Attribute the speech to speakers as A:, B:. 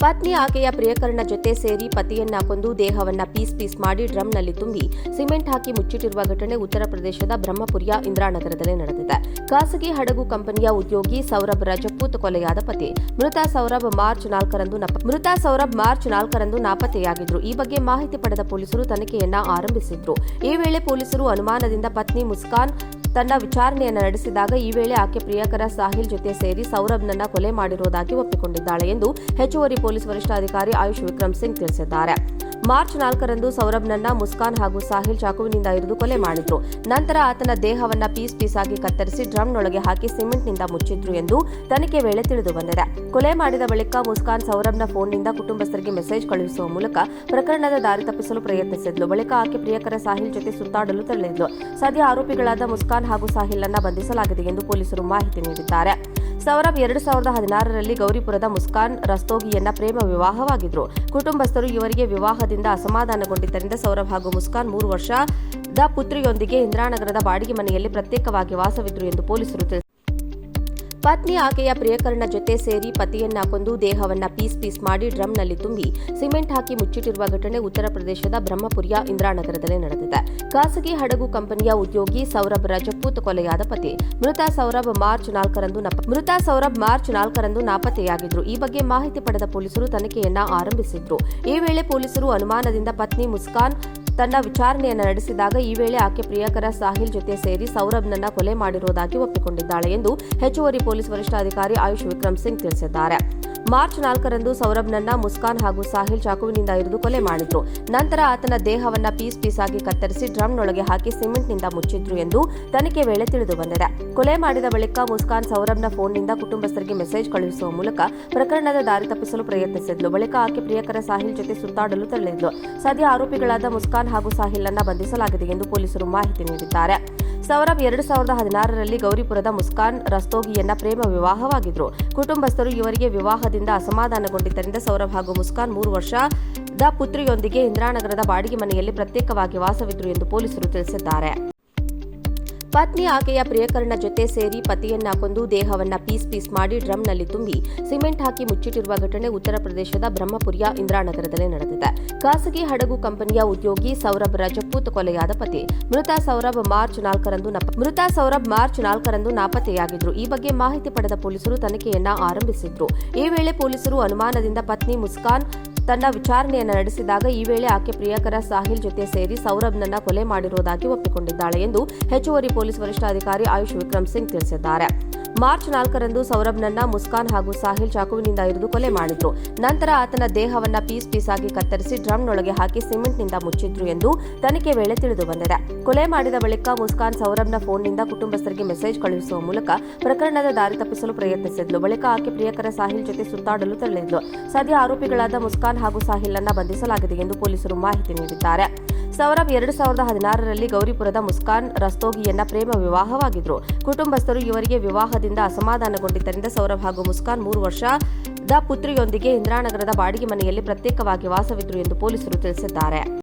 A: ಪತ್ನಿ ಆಕೆಯ ಪ್ರಿಯಕರನ ಜೊತೆ ಸೇರಿ ಪತಿಯನ್ನ ಕೊಂದು ದೇಹವನ್ನ ಪೀಸ್ ಪೀಸ್ ಮಾಡಿ ಡ್ರಮ್ನಲ್ಲಿ ತುಂಬಿ ಸಿಮೆಂಟ್ ಹಾಕಿ ಮುಚ್ಚಿಟ್ಟಿರುವ ಘಟನೆ ಉತ್ತರ ಪ್ರದೇಶದ ಬ್ರಹ್ಮಪುರಿಯ ಇಂದ್ರಾನಗರದಲ್ಲಿ ನಡೆದಿದೆ. ಖಾಸಗಿ ಹಡಗು ಕಂಪನಿಯ ಉದ್ಯೋಗಿ ಸೌರಭ್ ರಜಪೂತ್ ಕೊಲೆಯಾದ ಪತಿ. ಮೃತ ಸೌರಭ್ ಮಾರ್ಚ್ ನಾಲ್ಕರಂದು ಮೃತ ಸೌರಭ್ ಮಾರ್ಚ್ ನಾಲ್ಕರಂದು ನಾಪತ್ತೆಯಾಗಿದ್ರು. ಈ ಬಗ್ಗೆ ಮಾಹಿತಿ ಪಡೆದ ಪೊಲೀಸರು ತನಿಖೆಯನ್ನ ಆರಂಭಿಸಿದ್ರು. ಈ ವೇಳೆ ಪೊಲೀಸರು ಅನುಮಾನದಿಂದ ಪತ್ನಿ ಮುಸ್ಕಾನ್ ತನ್ನ ವಿಚಾರಣೆಯನ್ನು ನಡೆಸಿದಾಗ ಈ ವೇಳೆ ಆಕೆ ಪ್ರಿಯಕರ ಸಾಹಿಲ್ ಜೊತೆ ಸೇರಿ ಸೌರಭ್ನನ್ನ ಕೊಲೆ ಮಾಡಿರುವುದಾಗಿ ಒಪ್ಪಿಕೊಂಡಿದ್ದಾಳೆ ಎಂದು ಹೆಚ್ಚುವರಿ ಪೊಲೀಸ್ ವರಿಷ್ಠಾಧಿಕಾರಿ ಆಯುಷ್ ವಿಕ್ರಮ್ ಸಿಂಗ್ ತಿಳಿಸಿದ್ದಾರೆ. ಮಾರ್ಚ್ ನಾಲ್ಕರಂದು ಸೌರಭ್ನನ್ನ ಮುಸ್ಕಾನ್ ಹಾಗೂ ಸಾಹಿಲ್ ಚಾಕುವಿನಿಂದ ಇರಿದು ಕೊಲೆ ಮಾಡಿದ್ರು. ನಂತರ ಆತನ ದೇಹವನ್ನ ಪೀಸ್ ಪೀಸ್ ಆಗಿ ಕತ್ತರಿಸಿ ಡ್ರಮ್ನೊಳಗೆ ಹಾಕಿ ಸಿಮೆಂಟ್ನಿಂದ ಮುಚ್ಚಿದ್ರು ಎಂದು ತನಿಖೆ ವೇಳೆ ತಿಳಿದು ಬಂದಿದೆ. ಕೊಲೆ ಮಾಡಿದ ಬಳಿಕ ಮುಸ್ಕಾನ್ ಸೌರಭ್ನ ಫೋನ್ನಿಂದ ಕುಟುಂಬಸ್ಥರಿಗೆ ಮೆಸೇಜ್ ಕಳುಹಿಸುವ ಮೂಲಕ ಪ್ರಕರಣದ ದಾರಿ ತಪ್ಪಿಸಲು ಪ್ರಯತ್ನಿಸಿದ್ಲು. ಬಳಿಕ ಆಕೆ ಪ್ರಿಯಕರ ಸಾಹಿಲ್ ಜೊತೆ ಸುತ್ತಾಡಲು ತೆರಳಿದ್ಲು. ಸದ್ಯ ಆರೋಪಿಗಳಾದ ಮುಸ್ಕಾನ್ ಹಾಗೂ ಸಾಹಿಲ್ ಅನ್ನ ಬಂಧಿಸಲಾಗಿದೆ ಎಂದು ಪೊಲೀಸರು ಮಾಹಿತಿ ನೀಡಿದ್ದಾರೆ. ಸೌರಭ್ ಎರಡು ಸಾವಿರದ ಹದಿನಾರರಲ್ಲಿ ಗೌರಿಪುರದ ಮುಸ್ಕಾನ್ ರಸ್ತೋಗಿಯನ್ನ ಪ್ರೇಮ ವಿವಾಹವಾಗಿದ್ರು. ಕುಟುಂಬಸ್ಥರು ಇವರಿಗೆ ವಿವಾಹದಿಂದ ಅಸಮಾಧಾನಗೊಂಡಿದ್ದರಿಂದ ಸೌರಭ್ ಹಾಗೂ ಮುಸ್ಕಾನ್ ಮೂರು ವರ್ಷದ ಪುತ್ರಿಯೊಂದಿಗೆ ಇಂದ್ರಾನಗರದ ಬಾಡಿಗೆ ಮನೆಯಲ್ಲಿ ಪ್ರತ್ಯೇಕವಾಗಿ ವಾಸವಿದ್ರು ಎಂದು ಪೊಲೀಸರು ತಿಳಿಸಿದ್ದಾರೆ. ಪತ್ನಿ ಆಕೆಯ ಪ್ರಿಯಕರನ ಜೊತೆ ಸೇರಿ ಪತಿಯನ್ನ ಕೊಂದು ದೇಹವನ್ನ ಪೀಸ್ ಪೀಸ್ ಮಾಡಿ ಡ್ರಮ್ನಲ್ಲಿ ತುಂಬಿ ಸಿಮೆಂಟ್ ಹಾಕಿ ಮುಚ್ಚಿಟ್ಟಿರುವ ಘಟನೆ ಉತ್ತರ ಪ್ರದೇಶದ ಬ್ರಹ್ಮಪುರಿಯ ಇಂದ್ರಾನಗರದಲ್ಲಿ ನಡೆದಿದೆ. ಖಾಸಗಿ ಹಡಗು ಕಂಪನಿಯ ಉದ್ಯೋಗಿ ಸೌರಭ್ ರಜಪೂತ್ ಕೊಲೆಯಾದ ಪತಿ. ಮೃತ ಸೌರಭ್ ಮಾರ್ಚ್ ನಾಲ್ಕರಂದು ಮೃತ ಸೌರಭ್ ಮಾರ್ಚ್ ನಾಲ್ಕರಂದು ನಾಪತ್ತೆಯಾಗಿದ್ರು. ಈ ಬಗ್ಗೆ ಮಾಹಿತಿ ಪಡೆದ ಪೊಲೀಸರು ತನಿಖೆಯನ್ನ ಆರಂಭಿಸಿದ್ರು. ಈ ವೇಳೆ ಪೊಲೀಸರು ಅನುಮಾನದಿಂದ ಪತ್ನಿ ಮುಸ್ಕಾನ್ ತನ್ನ ವಿಚಾರಣೆಯನ್ನು ನಡೆಸಿದಾಗ ಈ ವೇಳೆ ಆಕೆ ಪ್ರಿಯಕರ ಸಾಹಿಲ್ ಜೊತೆ ಸೇರಿ ಸೌರಭ್ನನ್ನ ಕೊಲೆ ಮಾಡಿರುವುದಾಗಿ ಒಪ್ಪಿಕೊಂಡಿದ್ದಾಳೆ ಎಂದು ಹೆಚ್ಚುವರಿ ಪೊಲೀಸ್ ವರಿಷ್ಠಾಧಿಕಾರಿ ಆಯುಷ್ ವಿಕ್ರಮ್ ಸಿಂಗ್ ತಿಳಿಸಿದ್ದಾರೆ. ಮಾರ್ಚ್ ನಾಲ್ಕರಂದು ಸೌರಭ್ನನ್ನ ಮುಸ್ಕಾನ್ ಹಾಗೂ ಸಾಹಿಲ್ ಚಾಕುವಿನಿಂದ ಇರಿದು ಕೊಲೆ ಮಾಡಿದ್ರು. ನಂತರ ಆತನ ದೇಹವನ್ನ ಪೀಸ್ ಪೀಸ್ ಆಗಿ ಕತ್ತರಿಸಿ ಡ್ರಮ್ನೊಳಗೆ ಹಾಕಿ ಸಿಮೆಂಟ್ನಿಂದ ಮುಚ್ಚಿದ್ರು ಎಂದು ತನಿಖೆ ವೇಳೆ ತಿಳಿದು ಬಂದಿದೆ. ಕೊಲೆ ಮಾಡಿದ ಬಳಿಕ ಮುಸ್ಕಾನ್ ಸೌರಭ್ನ ಫೋನ್ನಿಂದ ಕುಟುಂಬಸ್ಥರಿಗೆ ಮೆಸೇಜ್ ಕಳುಹಿಸುವ ಮೂಲಕ ಪ್ರಕರಣದ ದಾರಿ ತಪ್ಪಿಸಲು ಪ್ರಯತ್ನಿಸಿದ್ಲು. ಬಳಿಕ ಆಕೆ ಪ್ರಿಯಕರ ಸಾಹಿಲ್ ಜೊತೆ ಸುತ್ತಾಡಲು ತೆರಳಿದ್ಲು. ಸದ್ಯ ಆರೋಪಿಗಳಾದ ಮುಸ್ಕಾನ್ ಹಾಗೂ ಸಾಹಿಲ್ ಅನ್ನ ಬಂಧಿಸಲಾಗಿದೆ ಎಂದು ಪೊಲೀಸರು ಮಾಹಿತಿ ನೀಡಿದ್ದಾರೆ. ಸೌರಭ್ ಎರಡು ಸಾವಿರದ ಹದಿನಾರರಲ್ಲಿ ಗೌರಿಪುರದ ಮುಸ್ಕಾನ್ ರಸ್ತೋಗಿಯನ್ನ ಪ್ರೇಮ ವಿವಾಹವಾಗಿದ್ರು. ಕುಟುಂಬಸ್ಥರು ಇವರಿಗೆ ವಿವಾಹದಿಂದ ಅಸಮಾಧಾನಗೊಂಡಿದ್ದರಿಂದ ಸೌರಭ್ ಹಾಗೂ ಮುಸ್ಕಾನ್ ಮೂರು ವರ್ಷದ ಪುತ್ರಿಯೊಂದಿಗೆ ಇಂದ್ರಾನಗರದ ಬಾಡಿಗೆ ಮನೆಯಲ್ಲಿ ಪ್ರತ್ಯೇಕವಾಗಿ ವಾಸವಿದ್ರು ಎಂದು ಪೊಲೀಸರು ತಿಳಿಸಿದ್ದಾರೆ. ಪತ್ನಿ ಆಕೆಯ ಪ್ರಿಯಕರನ ಜೊತೆ ಸೇರಿ ಪತಿಯನ್ನ ಕೊಂದು ದೇಹವನ್ನ ಪೀಸ್ ಪೀಸ್ ಮಾಡಿ ಡ್ರಮ್ನಲ್ಲಿ ತುಂಬಿ ಸಿಮೆಂಟ್ ಹಾಕಿ ಮುಚ್ಚಿಟ್ಟಿರುವ ಘಟನೆ ಉತ್ತರ ಪ್ರದೇಶದ ಬ್ರಹ್ಮಪುರಿಯ ಇಂದ್ರಾನಗರದಲ್ಲಿ ನಡೆದಿದೆ. ಖಾಸಗಿ ಹಡಗು ಕಂಪನಿಯ ಉದ್ಯೋಗಿ ಸೌರಭ್ ರಜಪೂತ್ ಕೊಲೆಯಾದ ಪತಿ. ಮೃತ ಸೌರಭ್ ಮಾರ್ಚ್ ನಾಲ್ಕರಂದು ಮೃತ ಸೌರಭ್ ಮಾರ್ಚ್ ನಾಲ್ಕರಂದು ನಾಪತ್ತೆಯಾಗಿದ್ರು. ಈ ಬಗ್ಗೆ ಮಾಹಿತಿ ಪಡೆದ ಪೊಲೀಸರು ತನಿಖೆಯನ್ನ ಆರಂಭಿಸಿದ್ರು. ಈ ವೇಳೆ ಪೊಲೀಸರು ಅನುಮಾನದಿಂದ ಪತ್ನಿ ಮುಸ್ಕಾನ್ ತನ್ನ ವಿಚಾರಣೆಯನ್ನು ನಡೆಸಿದಾಗ ಈ ವೇಳೆ ಆಕೆ ಪ್ರಿಯಕರ ಸಾಹಿಲ್ ಜೊತೆ ಸೇರಿ ಸೌರಭ್ನನ್ನ ಕೊಲೆ ಮಾಡಿರುವುದಾಗಿ ಒಪ್ಪಿಕೊಂಡಿದ್ದಾಳೆ ಎಂದು ಹೆಚ್ಚುವರಿ ಪೊಲೀಸ್ ವರಿಷ್ಠಾಧಿಕಾರಿ ಆಯುಷ್ ವಿಕ್ರಮ್ ಸಿಂಗ್ ತಿಳಿಸಿದ್ದಾರೆ. ಮಾರ್ಚ್ ನಾಲ್ಕರಂದು ಸೌರಭ್ನನ್ನ ಮುಸ್ಕಾನ್ ಹಾಗೂ ಸಾಹಿಲ್ ಚಾಕುವಿನಿಂದ ಇರಿದು ಕೊಲೆ ಮಾಡಿದ್ರು. ನಂತರ ಆತನ ದೇಹವನ್ನ ಪೀಸ್ ಪೀಸ್ ಆಗಿ ಕತ್ತರಿಸಿ ಡ್ರಮ್ನೊಳಗೆ ಹಾಕಿ ಸಿಮೆಂಟ್ನಿಂದ ಮುಚ್ಚಿದ್ರು ಎಂದು ತನಿಖೆ ವೇಳೆ ತಿಳಿದು ಬಂದಿದೆ. ಕೊಲೆ ಮಾಡಿದ ಬಳಿಕ ಮುಸ್ಕಾನ್ ಸೌರಭ್ನ ಫೋನ್ನಿಂದ ಕುಟುಂಬಸ್ಥರಿಗೆ ಮೆಸೇಜ್ ಕಳುಹಿಸುವ ಮೂಲಕ ಪ್ರಕರಣದ ದಾರಿ ತಪ್ಪಿಸಲು ಪ್ರಯತ್ನಿಸಿದ್ಲು. ಬಳಿಕ ಆಕೆ ಪ್ರಿಯಕರ ಸಾಹಿಲ್ ಜೊತೆ ಸುತ್ತಾಡಲು ತೆರಳಿದ್ಲು. ಸದ್ಯ ಆರೋಪಿಗಳಾದ ಮುಸ್ಕಾನ್ ಹಾಗೂ ಸಾಹಿಲ್ ಅನ್ನ ಬಂಧಿಸಲಾಗಿದೆ ಎಂದು ಪೊಲೀಸರು ಮಾಹಿತಿ ನೀಡಿದ್ದಾರೆ. ಸೌರಭ್ ಎರಡು ಸಾವಿರದ ಹದಿನಾರರಲ್ಲಿ ಗೌರಿಪುರದ ಮುಸ್ಕಾನ್ ರಸ್ತೋಗಿಯನ್ನ ಪ್ರೇಮ ವಿವಾಹವಾಗಿದ್ರು. ಕುಟುಂಬಸ್ಥರು ಇವರಿಗೆ ವಿವಾಹದಿಂದ ಅಸಮಾಧಾನಗೊಂಡಿದ್ದರಿಂದ ಸೌರಭ್ ಹಾಗೂ ಮುಸ್ಕಾನ್ ಮೂರು ವರ್ಷದ ಪುತ್ರಿಯೊಂದಿಗೆ ಇಂದ್ರಾನಗರದ ಬಾಡಿಗೆ ಮನೆಯಲ್ಲಿ ಪ್ರತ್ಯೇಕವಾಗಿ ವಾಸವಿದ್ರು ಎಂದು ಪೊಲೀಸರು ತಿಳಿಸಿದ್ದಾರೆ.